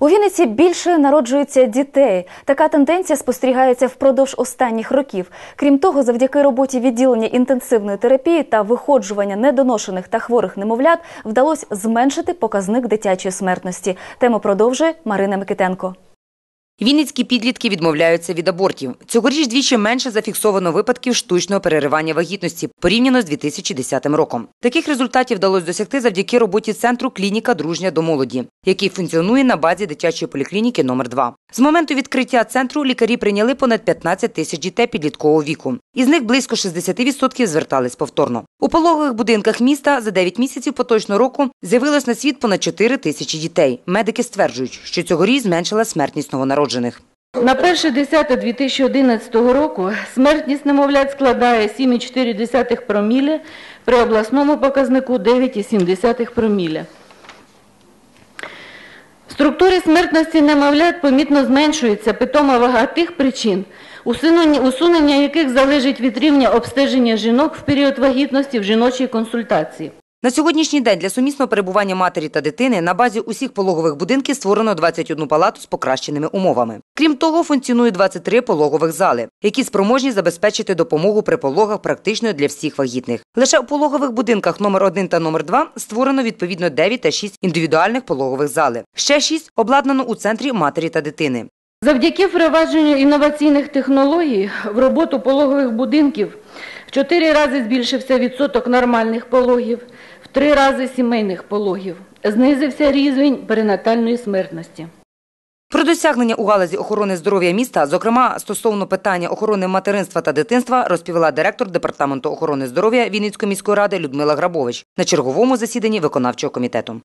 У Вінниці більше народжується дітей. Така тенденція спостерігається впродовж останніх років. Крім того, завдяки роботі відділення інтенсивної терапії та виходжування недоношених та хворих немовлят вдалося зменшити показник дитячої смертності. Тему продовжує Марина Микитенко. Вінницькі підлітки відмовляються від абортів. Цьогоріч двічі менше зафіксовано випадків штучного переривання вагітності порівняно з 2010 роком. Таких результатів вдалося досягти завдяки роботі центру Клініка Дружня до молоді, який функціонує на базі дитячої поліклініки номер 2 З моменту відкриття центру лікарі прийняли понад 15 тисяч дітей підліткового віку. Із них близько 60% звертались повторно. У пологових будинках міста за 9 місяців поточного року з'явилось на світ понад 4 тисячі дітей. Медики стверджують, що цьогоріч зменшила смертність новонароджених. На 1.10.2011 року смертність немовлят складає 7,4 промілі, при обласному показнику 9,7 промілі. В структурі смертності немовлят помітно зменшується питома вага тих причин, усунення яких залежить від рівня обстеження жінок в період вагітності в жіночій консультації. На сьогоднішній день для сумісного перебування матері та дитини на базі усіх пологових будинків створено 21 палату з покращеними умовами. Крім того, функціонує 23 пологових зали, які спроможні забезпечити допомогу при пологах практично для всіх вагітних. Лише у пологових будинках номер 1 та номер 2 створено відповідно 9 та 6 індивідуальних пологових зали. Ще 6 обладнано у центрі матері та дитини. Завдяки впровадженню інноваційних технологій в роботу пологових будинків в чотири рази збільшився відсоток нормальних пологів, три рази сімейних пологів. Знизився рівень перинатальної смертності. Про досягнення у галузі охорони здоров'я міста, зокрема стосовно питання охорони материнства та дитинства, розповіла директор департаменту охорони здоров'я Вінницької міської ради Людмила Грабович на черговому засіданні виконавчого комітету.